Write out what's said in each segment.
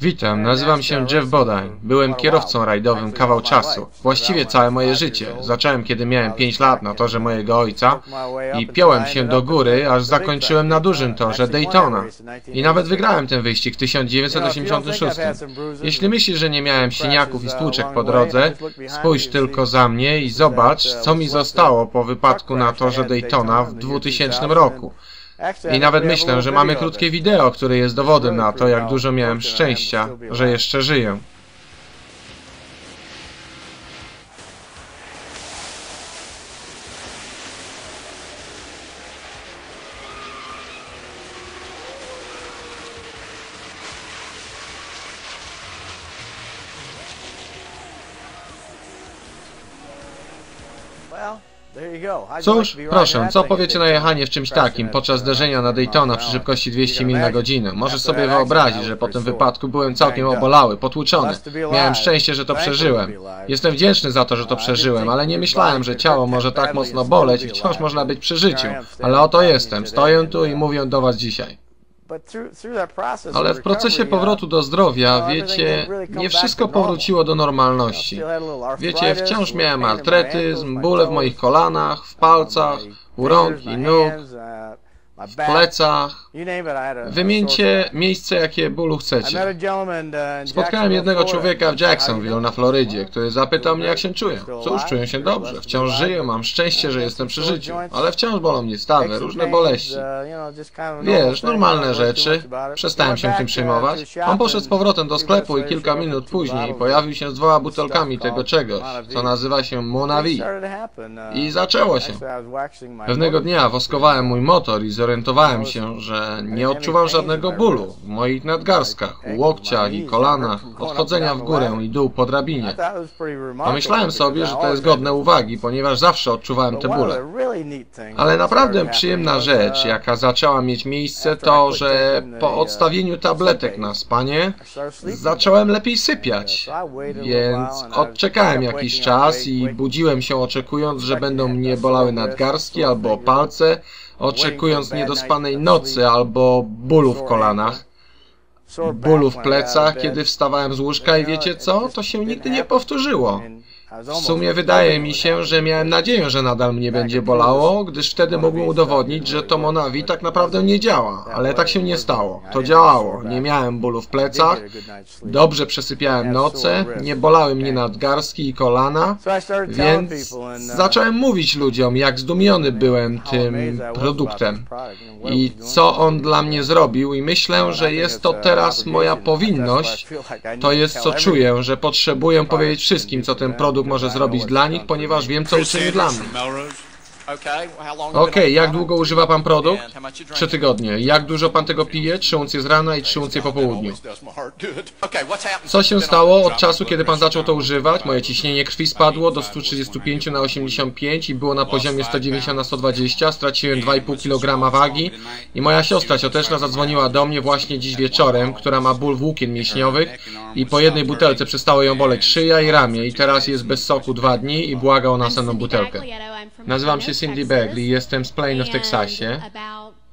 Witam, nazywam się Jeff Bodine. Byłem kierowcą rajdowym kawał czasu. Właściwie całe moje życie. Zacząłem kiedy miałem 5 lat na torze mojego ojca i piąłem się do góry, aż zakończyłem na dużym torze Daytona. I nawet wygrałem ten wyścig w 1986. Jeśli myślisz, że nie miałem siniaków i stłuczek po drodze, spójrz tylko za mnie i zobacz, co mi zostało po wypadku na torze Daytona w 2000 roku. I nawet myślę, że mamy krótkie wideo, które jest dowodem na to, jak dużo miałem szczęścia, że jeszcze żyję. Cóż, proszę, co powiecie na jechanie w czymś takim podczas zderzenia na Daytona przy szybkości 200 mil na godzinę? Możesz sobie wyobrazić, że po tym wypadku byłem całkiem obolały, potłuczony. Miałem szczęście, że to przeżyłem. Jestem wdzięczny za to, że to przeżyłem, ale nie myślałem, że ciało może tak mocno boleć i wciąż można być przy życiu. Ale oto jestem, stoję tu i mówię do was dzisiaj. Ale w procesie powrotu do zdrowia, wiecie, nie wszystko powróciło do normalności. Wiecie, wciąż miałem artretyzm, bóle w moich kolanach, w palcach, u rąk i nóg, w plecach. Wymieńcie miejsce, jakie bólu chcecie. Spotkałem jednego człowieka w Jacksonville na Florydzie, który zapytał mnie, jak się czuję. Cóż, czuję się dobrze. Wciąż żyję, mam szczęście, że jestem przy życiu. Ale wciąż bolą mnie stawy, różne boleści. Wiesz, normalne rzeczy. Przestałem się tym przejmować. On poszedł z powrotem do sklepu i kilka minut później pojawił się z dwoma butelkami tego czegoś, co nazywa się Monavi. I zaczęło się. Pewnego dnia woskowałem mój motor i zorientowałem się, że nie odczuwam żadnego bólu w moich nadgarstkach, łokciach i kolanach, odchodzenia w górę i dół po drabinie. Pomyślałem sobie, że to jest godne uwagi, ponieważ zawsze odczuwałem te bóle. Ale naprawdę przyjemna rzecz, jaka zaczęła mieć miejsce, to, że po odstawieniu tabletek na spanie zacząłem lepiej sypiać. Więc odczekałem jakiś czas i budziłem się oczekując, że będą mnie bolały nadgarstki albo palce, oczekując niedospanej nocy albo bólu w kolanach, bólu w plecach, kiedy wstawałem z łóżka i wiecie co? To się nigdy nie powtórzyło. W sumie wydaje mi się, że miałem nadzieję, że nadal mnie będzie bolało, gdyż wtedy mógłbym udowodnić, że to Monavi tak naprawdę nie działa, ale tak się nie stało. To działało. Nie miałem bólu w plecach, dobrze przesypiałem noce, nie bolały mnie nadgarstki i kolana, więc zacząłem mówić ludziom, jak zdumiony byłem tym produktem. i co on dla mnie zrobił? I myślę, że jest to teraz moja powinność, to jest co czuję, że potrzebuję powiedzieć wszystkim, co ten produkt może zrobić dla nich, ponieważ wiem, co uczynił dla mnie. Okej, okay, jak długo używa pan produkt? Trzy tygodnie. Jak dużo pan tego pije? Trzy uncje z rana i trzy uncje po południu. Co się stało od czasu, kiedy pan zaczął to używać? Moje ciśnienie krwi spadło do 135 na 85 i było na poziomie 190 na 120. Straciłem 2,5 kg wagi i moja siostra cioteczna zadzwoniła do mnie właśnie dziś wieczorem, która ma ból włókien mięśniowych i po jednej butelce przestało ją boleć szyja i ramię i teraz jest bez soku dwa dni i błaga o następną butelkę. Nazywam się Cindy Bagley, jestem z Plain w Teksasie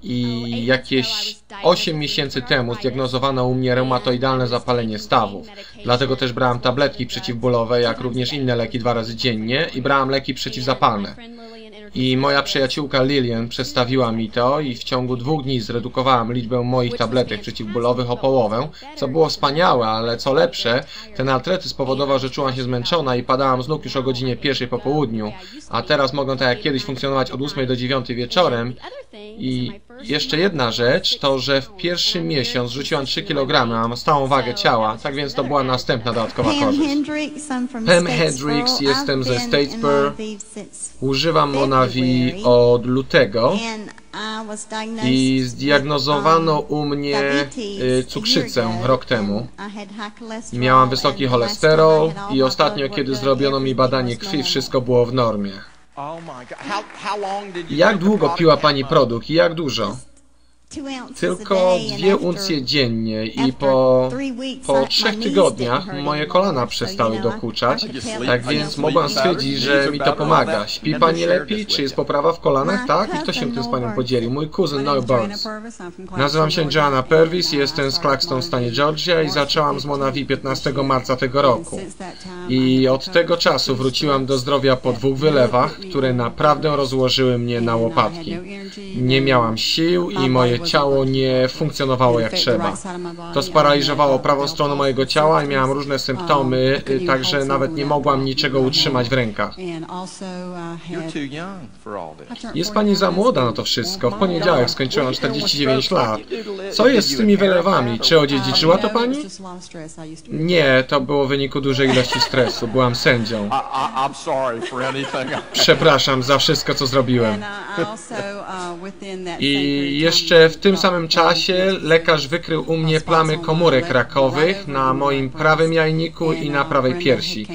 i jakieś 8 miesięcy temu zdiagnozowano u mnie reumatoidalne zapalenie stawów. Dlatego też brałam tabletki przeciwbólowe, jak również inne leki dwa razy dziennie i brałam leki przeciwzapalne. I moja przyjaciółka Lilian przedstawiła mi to i w ciągu dwóch dni zredukowałam liczbę moich tabletek przeciwbólowych o połowę, co było wspaniałe, ale co lepsze, ten artretyzm spowodował, że czułam się zmęczona i padałam z nóg już o godzinie pierwszej po południu, a teraz mogę tak jak kiedyś funkcjonować od 8 do 9 wieczorem i jeszcze jedna rzecz, to że w pierwszy miesiąc rzuciłam 3 kg, mam stałą wagę ciała, tak więc to była następna dodatkowa korzyść. Pam Hendricks, jestem ze Statesboro, używam Monavi od lutego i zdiagnozowano u mnie y, cukrzycę rok temu. Miałam wysoki cholesterol i ostatnio, kiedy zrobiono mi badanie krwi, wszystko było w normie. Jak długo piła Pani produkt i jak dużo? Tylko dwie uncje dziennie i po, po trzech tygodniach moje kolana przestały dokuczać, tak więc mogłam stwierdzić, że mi to pomaga. Śpi pani lepiej? Czy jest poprawa w kolanach? Tak? I kto się tym z panią podzielił? Mój kuzyn Noel Burns. Nazywam się Joanna Purvis, jestem z Claxton w stanie Georgia i zaczęłam z Monavi 15 marca tego roku. I od tego czasu wróciłam do zdrowia po dwóch wylewach, które naprawdę rozłożyły mnie na łopatki. Nie miałam sił i moje ciało nie funkcjonowało jak trzeba. To sparaliżowało prawą stronę mojego ciała i miałam różne symptomy, także nawet nie mogłam niczego utrzymać w rękach. Jest pani za młoda na to wszystko. W poniedziałek skończyłam 49 lat. Co jest z tymi wylewami? Czy odziedziczyła to pani? Nie, to było w wyniku dużej ilości stresu. Byłam sędzią. Przepraszam za wszystko, co zrobiłem. I jeszcze w tym samym czasie lekarz wykrył u mnie plamy komórek rakowych na moim prawym jajniku i na prawej piersi.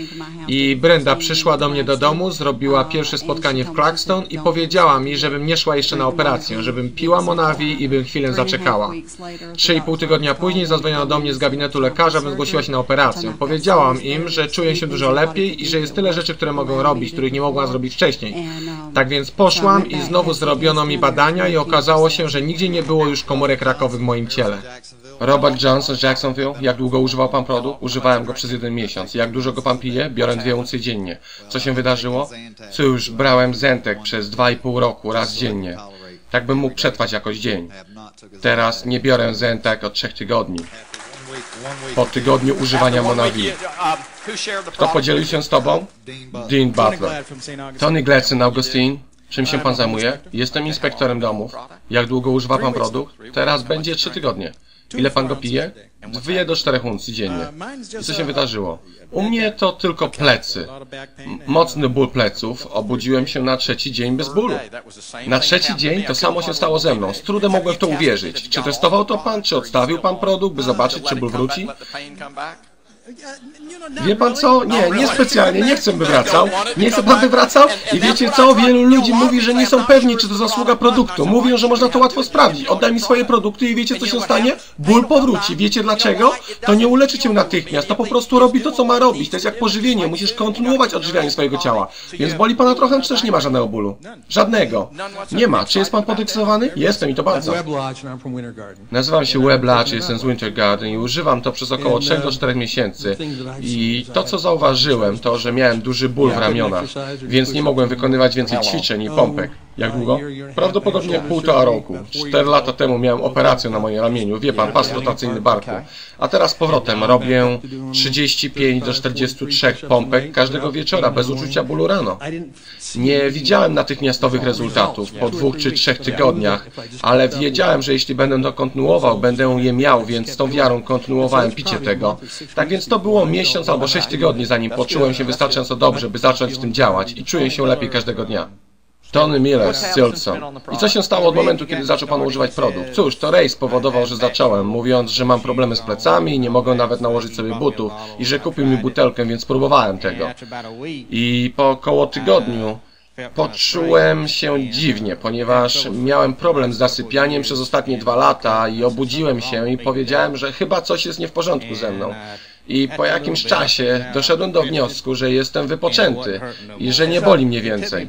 I Brenda przyszła do mnie do domu, zrobiła pierwsze spotkanie w Claxton i powiedziała mi, żebym nie szła jeszcze na operację, żebym piła Monavi i bym chwilę zaczekała. Trzy i pół tygodnia później zadzwoniono do mnie z gabinetu lekarza, bym zgłosiła się na operację. Powiedziałam im, że czuję się dużo lepiej i że jest tyle rzeczy, które mogą robić, których nie mogłam zrobić wcześniej. Tak więc poszłam i znowu zrobiono mi badania i okazało się, że nigdzie nie było już komórek rakowych w moim ciele. Robert Johnson z Jacksonville. Jak długo używał pan produ? Używałem go przez jeden miesiąc. Jak dużo go pan pije? Biorę dwie uncje dziennie. Co się wydarzyło? Cóż, brałem Zentek przez dwa i pół roku, raz dziennie. Tak bym mógł przetrwać jakoś dzień. Teraz nie biorę Zentek od trzech tygodni. Po tygodniu używania Monavi. Kto podzielił się z tobą? Dean Butler. Tony Gledson, Augustine. Czym się pan zajmuje? Jestem inspektorem domów. Jak długo używa pan produkt? Teraz będzie trzy tygodnie. Ile pan go pije? Dwie do czterech uncji dziennie. I co się wydarzyło? U mnie to tylko plecy. Mocny ból pleców. Obudziłem się na trzeci dzień bez bólu. Na trzeci dzień to samo się stało ze mną. Z trudem mogłem w to uwierzyć. Czy testował to pan? Czy odstawił pan produkt, by zobaczyć, czy ból wróci? Wie pan co? Nie, nie specjalnie, nie chcę by wracał. Nie chce pan by wracał? I wiecie co? Wielu ludzi mówi, że nie są pewni, czy to zasługa produktu. Mówią, że można to łatwo sprawdzić. Oddaj mi swoje produkty i wiecie, co się stanie? Ból powróci. Wiecie dlaczego? To nie uleczy cię natychmiast. To po prostu robi to, co ma robić. To jest jak pożywienie. Musisz kontynuować odżywianie swojego ciała. Więc boli pana trochę, czy też nie ma żadnego bólu? Żadnego. Nie ma. Czy jest pan podekscytowany? Jestem i to bardzo. Nazywam się Web Lodge, jestem z Winter Garden i używam to przez około 3 do 4 miesięcy. I to, co zauważyłem, to, że miałem duży ból w ramionach, więc nie mogłem wykonywać więcej ćwiczeń i pompek. Jak długo? Prawdopodobnie półtora roku. Cztery lata temu miałem operację na moim ramieniu, wie pan, pas rotacyjny barku. A teraz powrotem robię 35 do 43 pompek każdego wieczora, bez uczucia bólu rano. Nie widziałem natychmiastowych rezultatów po dwóch czy trzech tygodniach, ale wiedziałem, że jeśli będę to kontynuował, będę je miał, więc z tą wiarą kontynuowałem picie tego. Tak więc to było miesiąc albo sześć tygodni, zanim poczułem się wystarczająco dobrze, by zacząć w tym działać i czuję się lepiej każdego dnia. Tony Miller z Silson. I co się stało od momentu, kiedy zaczął Pan używać produkt? Cóż, to Ray spowodował, że zacząłem, mówiąc, że mam problemy z plecami i nie mogę nawet nałożyć sobie butów i że kupił mi butelkę, więc próbowałem tego. I po około tygodniu Poczułem się dziwnie, ponieważ miałem problem z zasypianiem przez ostatnie dwa lata i obudziłem się i powiedziałem, że chyba coś jest nie w porządku ze mną. I po jakimś czasie doszedłem do wniosku, że jestem wypoczęty i że nie boli mnie więcej.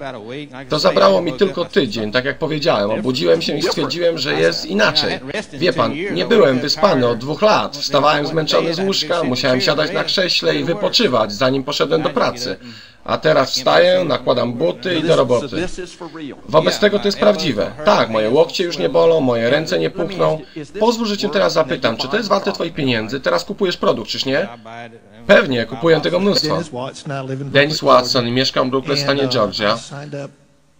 To zabrało mi tylko tydzień, tak jak powiedziałem. Obudziłem się i stwierdziłem, że jest inaczej. Wie pan, nie byłem wyspany od dwóch lat. Wstawałem zmęczony z łóżka, musiałem siadać na krześle i wypoczywać, zanim poszedłem do pracy. A teraz wstaję, nakładam buty i do roboty. Wobec tego to jest prawdziwe. Tak, moje łokcie już nie bolą, moje ręce nie pukną. Pozwól, że cię teraz zapytam, czy to jest warte twoich pieniędzy? Teraz kupujesz produkt, czyż nie? Pewnie, kupuję tego mnóstwo. Dennis Watson i mieszkam w Brooklyn, stanie Georgia.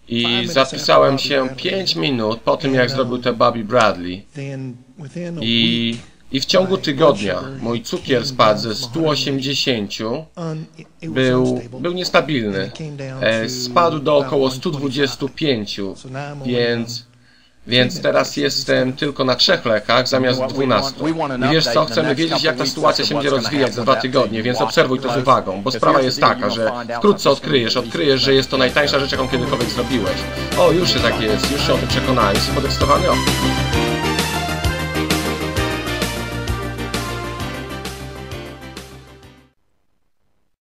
I zapisałem się 5 minut po tym, jak zrobił to Bobby Bradley. I i w ciągu tygodnia mój cukier spadł ze 180, był, był niestabilny, e, spadł do około 125, więc, więc teraz jestem tylko na trzech lekach zamiast 12. I wiesz co, chcemy wiedzieć jak ta sytuacja się będzie rozwijać za dwa tygodnie, więc obserwuj to z uwagą, bo sprawa jest taka, że wkrótce odkryjesz, odkryjesz, że jest to najtańsza rzecz, jaką kiedykolwiek zrobiłeś. O, już się tak jest, już się o tym przekonałem, jesteś podekscytowany? O.